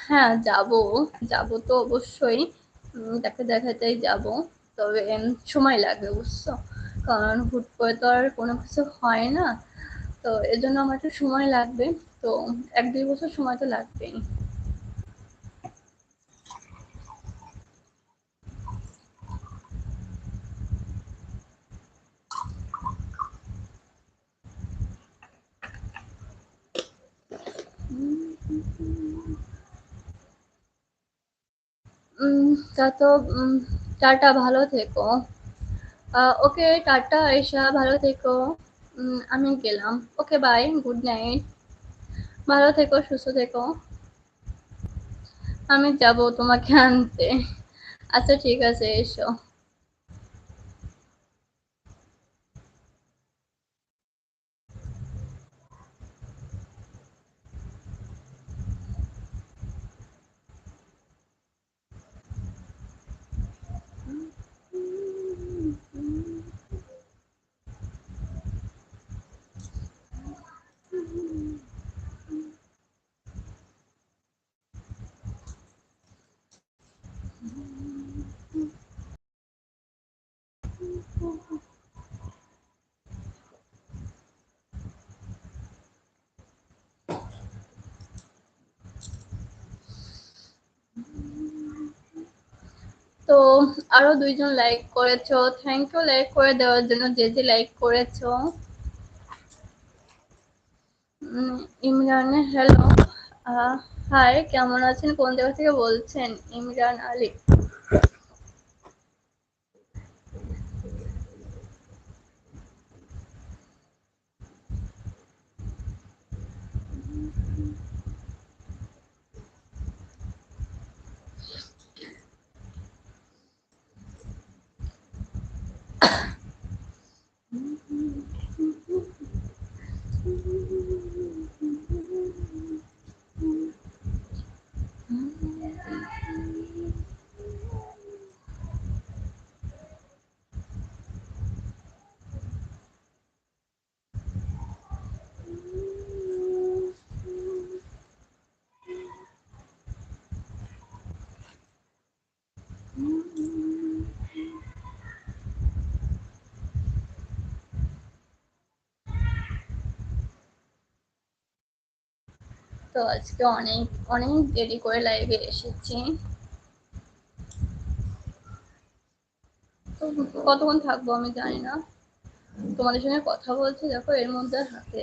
হ্যাঁ যাব। যাব তো অবশ্যই। তাকে দেখাতেই যাব। তবে সময় লাগবে, বুঝছ? কারণ হুট করে তো আর কোনো কিছু হয় না। তো এজন্য জন্য আমার একটু সময় লাগবে। তো এক দুই বছর সময় তো লাগবেই। তা তো টাটা, ভালো থেকো। ওকে, টাটা আয়সা ভালো থেকো। আমি গেলাম। ওকে বাই গুড নাইট ভালো থেকো, সুস্থ থেকো। আমি যাব তোমাকে আনতে। আচ্ছা ঠিক আছে, এসো। তো আরও দুইজন লাইক করেছ। থ্যাংক ইউ লাইক করে দেওয়ার জন্য যে যে লাইক করেছ। ইমরান হ্যালো হাই কেমন আছেন? কোন জায়গা থেকে বলছেন? ইমরান আলী। তো আজকে অনেক অনেক দেরি করে লাইভে এসেছি। তো কতক্ষণ থাকব আমি জানি না। তোমাদের সঙ্গে কথা বলছি, দেখো এর মধ্যে হাতে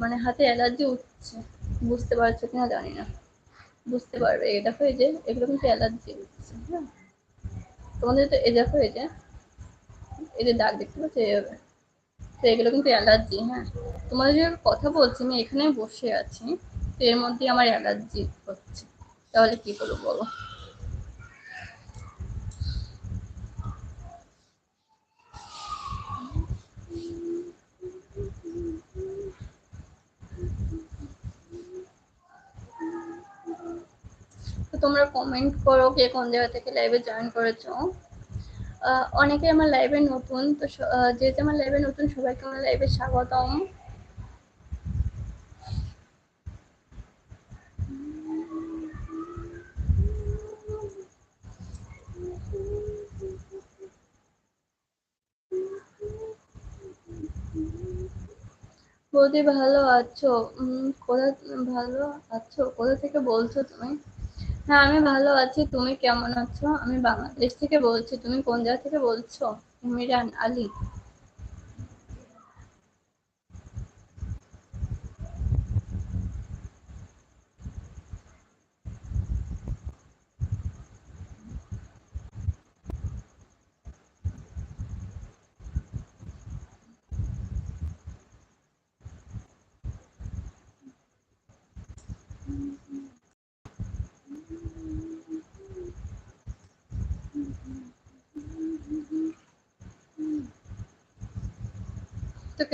মানে হাতে অ্যালার্জি উঠছে। বুঝতে পারছ কিনা জানি না। বুঝতে পারবে। এই দেখো এই যে, এগুলো কিন্তু অ্যালার্জি উঠছে হ্যাঁ। তোমাদের তো এই দেখো এই যে এই যে দাগ দেখতে পাচ্ছ এইভাবে তো এগুলো কিন্তু অ্যালার্জি হ্যাঁ। তোমাদের কথা বলছি, আমি এখানে বসে আছি। এর মধ্যে আমার অ্যালার্জি হচ্ছে। তাহলে কি করব বলো? তোমরা কমেন্ট করো কে কোন জায়গা থেকে লাইভে জয়েন করেছ। অনেকে আমার লাইভে নতুন, তো যেহেতু আমার লাইভে নতুন, সবাইকে আমার লাইভে স্বাগতম। বৌদি ভালো আছো? কোথা, ভালো আছো? কোথা থেকে বলছো তুমি? হ্যাঁ আমি ভালো আছি। তুমি কেমন আছো? আমি বাংলাদেশ থেকে বলছি। তুমি কোন জায়গা থেকে বলছো? ইমিরান আলী।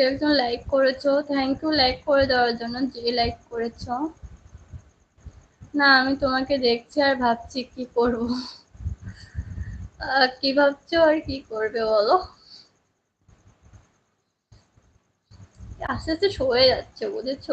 একজন লাইক করেছ থ্যাংক ইউ লাইক করে দেওয়ার জন্য যে লাইক করেছ। না, আমি তোমাকে দেখছি আর ভাবছি কি করব। কি ভাবছ আর কি করবে বলো? আস্তে আস্তে সয়ে যাচ্ছে, বুঝেছ?